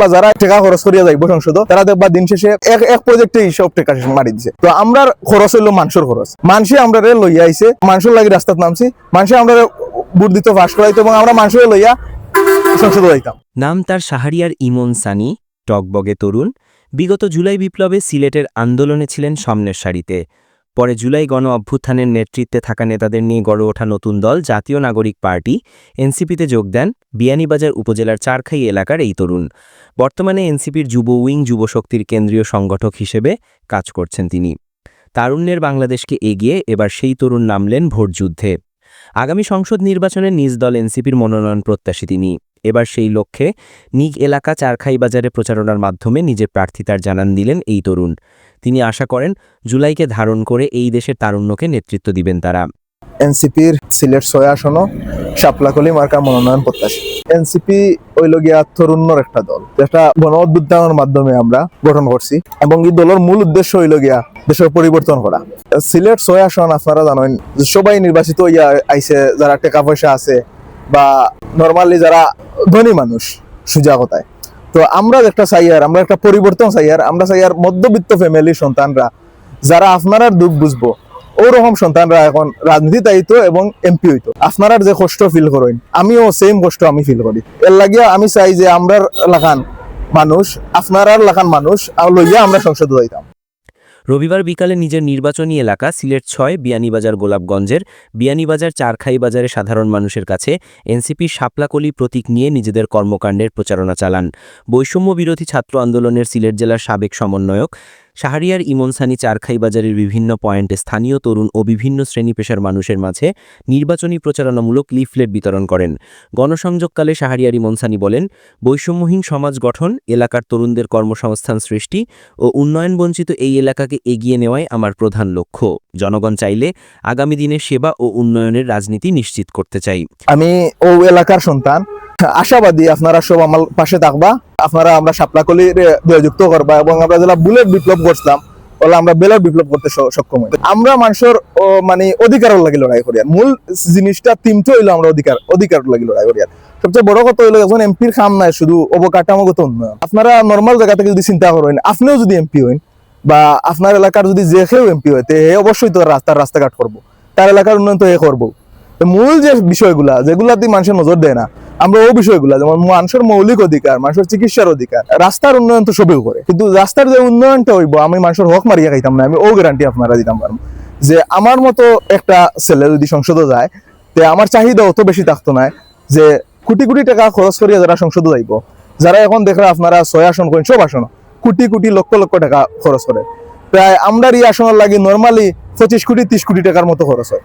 বা যারা টাকা খরচ করিয়া যাইব সংসদ, তারা দেখবা দিন শেষে এক এক প্রজেক্টে সব মারি দিছে। তো আমরার খরচ হইল মানুষের খরচ। মানুষে আমরা লইয়া আইছে মানুষের নামছি আমরা বুট দিতে করাইতো এবং আমরা মানুষের লইয়া সংসদে যাইতাম। নাম তার সাহারিয়ার ইমন সানি, টকবগে তরুণ। বিগত জুলাই বিপ্লবে সিলেটের আন্দোলনে ছিলেন সামনের সারিতে। পরে জুলাই গণ অভ্যুত্থানের নেতৃত্বে থাকা নেতাদের নিয়ে গড়ে ওঠা নতুন দল জাতীয় নাগরিক পার্টি, এনসিপিতে যোগ দেন বিয়ানীবাজার উপজেলার চারখাই এলাকার এই তরুণ। বর্তমানে এনসিপির যুব উইং যুবশক্তির কেন্দ্রীয় সংগঠক হিসেবে কাজ করছেন তিনি। তারুণ্যের বাংলাদেশকে এগিয়ে এবার সেই তরুণ নামলেন ভোটযুদ্ধে। আগামী সংসদ নির্বাচনে নিজ দল এনসিপির মনোনয়ন প্রত্যাশী তিনি। এবার সেই লক্ষ্যে নিগ এলাকা চারখাই বাজারে প্রচারণার মাধ্যমে নিজের প্রার্থিতার জানান দিলেন এই তরুণ। তিনি আশা করেন জুলাইকে ধারণ করে এই দেশের তারুণ্যকে নেতৃত্ব দিবেন তারা। এনসিপির সিলেট ছয় আসনও শাপলাকলি মার্কা মনোনয়ন প্রত্যাশী। এনসিপি হইল গিয়া তরুণ্যর একটা দল। যেটা গণ অভ্যুত্থানের মাধ্যমে আমরা গঠন করছি এবং এই দলের মূল উদ্দেশ্য হইল গিয়া দেশের পরিবর্তন করা। সিলেট ছয় আসন আপনারা জানেন, সবাই নির্বাচিত হইয়া আইছে, যারা টাকা পয়সা আছে বা নর্মালি যারা ধনী মানুষ সুজা কথায় তো আমরা একটা চাইয়ার আমরা একটা পরিবর্তন চাইয়ার আমরা চাইয়ার মধ্যবিত্ত ফ্যামিলির সন্তানরা, যারা আপনারা দুঃখ বুঝব, ওরকম সন্তানরা এখন রাজনীতি দায়িত্ব এবং এমপি হইতো। আপনারা যে কষ্ট ফিল করেন, আমিও সেম কষ্ট আমি ফিল করি। এর লাগিয়া আমি চাই যে আমরা লাগান মানুষ আপনারা লাখান মানুষ লইয়া আমরা সংসদে যাইতাম। রবিবার বিকালে নিজের নির্বাচনী এলাকা সিলেট ছয়, বিয়ানীবাজার গোলাপগঞ্জের, বিয়ানীবাজার চারখাই বাজারে সাধারণ মানুষের কাছে এনসিপি সাপলাকলি প্রতীক নিয়ে নিজেদের কর্মকাণ্ডের প্রচারণা চালান। বৈষম্য বিরোধী ছাত্র আন্দোলনের সিলেট জেলার সাবেক সমন্বয়ক শাহরিয়ার ইমন সানি চারখাই বাজারের বিভিন্ন পয়েন্টে স্থানীয় তরুণ ও বিভিন্ন শ্রেণি পেশার মানুষের মাঝে নির্বাচনী প্রচারণামূলক লিফলেট বিতরণ করেন। গণসংযোগকালে শাহরিয়ার, ইমনসানি বলেন, বৈষম্যহীন সমাজ গঠন, এলাকার তরুণদের কর্মসংস্থান সৃষ্টি ও উন্নয়ন বঞ্চিত এই এলাকাকে এগিয়ে নেওয়াই আমার প্রধান লক্ষ্য। জনগণ চাইলে আগামী দিনে সেবা ও উন্নয়নের রাজনীতি নিশ্চিত করতে চাই। আমি ও এলাকার সন্তান আশাবাদী আপনারা সব আমার পাশে থাকবা। আপনারা আমরা শাপলাকলি যুক্ত করবা এবং আমরা যারা বুলেট বিপ্লব করছিলাম ওলা আমরা বেলার বিপ্লব করতে সক্ষম হই। আমরা মানুষের মানে অধিকারের লাগি লড়াই করি আর। মূল জিনিসটা তিনটে হইল আমরা অধিকার অধিকার লাগি লড়াই করি আর। সবচেয়ে বড় কথা হইল এখন এমপির কাম নাই, শুধু অবকাঠামোগত উন্নয়ন। আপনারা নর্মাল জায়গা থেকে যদি চিন্তা করেন, আপনিও যদি এমপি হইন বা আপনার এলাকার যদি যে কেউ এমপি হয়, তে হে অবশ্যই তো রাস্তার রাস্তাঘাট করব। তার এলাকার উন্নয়ন তো এ করব। মূল যে বিষয়গুলা, যেগুলাতে মানুষের নজর দেয় না আমরা ও বিষয়গুলা, যেমন মানুষের মৌলিক অধিকার, মানুষের চিকিৎসার অধিকার, রাস্তার উন্নয়ন তো সবই করে। কিন্তু রাস্তার যে উন্নয়নটা হইব, আমি মানুষের হক মারিয়া খাইতাম না, আমি ও গ্যারান্টি আপনারা দিতাম পারব। যে আমার মতো একটা ছেলে যদি সংসদে যায়, তে আমার চাহিদা অত বেশি থাকতো না যে কোটি কোটি টাকা খরচ করিয়া যারা সংসদে যাইব, যারা এখন দেখলে আপনারা ছয় আসন করেন, সব আসন, কোটি কোটি লক্ষ লক্ষ টাকা খরচ করে। প্রায় আমরা এই আসনের লাগে নর্মালি পঁচিশ কোটি, ত্রিশ কোটি টাকার মতো খরচ হয়।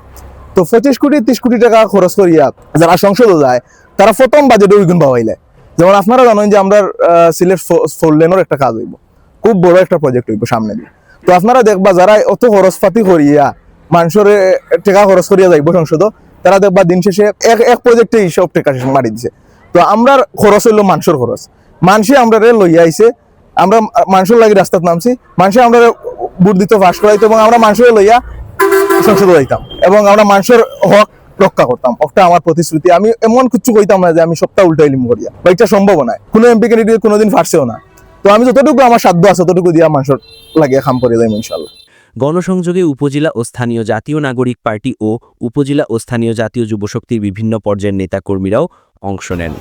তো পঁচিশ কোটি, ত্রিশ কোটি টাকা খরচ করিয়া যারা সংসদে যায় তারা প্রথম বাজেটে ওইগুণ পাওয়াইলে যেমন আপনারা জানেন যে আমরা সিলেট ফোর লেনের একটা কাজ হইব। খুব বড় একটা প্রজেক্ট হইব সামনে দিয়ে। তো আপনারা দেখবা যারা অত খরচপাতি করিয়া মানুষের টাকা খরচ করিয়া যাইব সংসদ, তারা দেখবা দিন শেষে এক এক প্রজেক্টে সব টাকা শেষ মারি দিছে। তো আমরা খরচ হইল মানুষের খরচ। মানুষে আমরা লইয়া আইছে, আমরা মানুষের লাগি রাস্তাত নামছি, মানুষে আমরা বুট দিতে, ফাঁস করাইতো, এবং আমরা মানুষের লইয়া সংসদ যাইতাম। এবং আমরা মানুষের হক রক্ষা করতাম। ওটা আমার প্রতিশ্রুতি। আমি এমন কিছু কইতাম না যে আমি সপ্তাহ উল্টাই লিম করিয়া। বা এটা সম্ভব না কোনো এমপি ক্যান্ডিডেট কোনোদিন ফাঁসেও না। তো আমি যতটুকু আমার সাধ্য আছে, ততটুকু দিয়ে মানুষের লাগিয়ে খাম করে যাই ইনশাল্লাহ গণসংযোগে উপজেলা ও স্থানীয় জাতীয় নাগরিক পার্টি ও উপজেলা ও স্থানীয় জাতীয় যুবশক্তির বিভিন্ন পর্যায়ের নেতাকর্মীরাও অংশ নেন।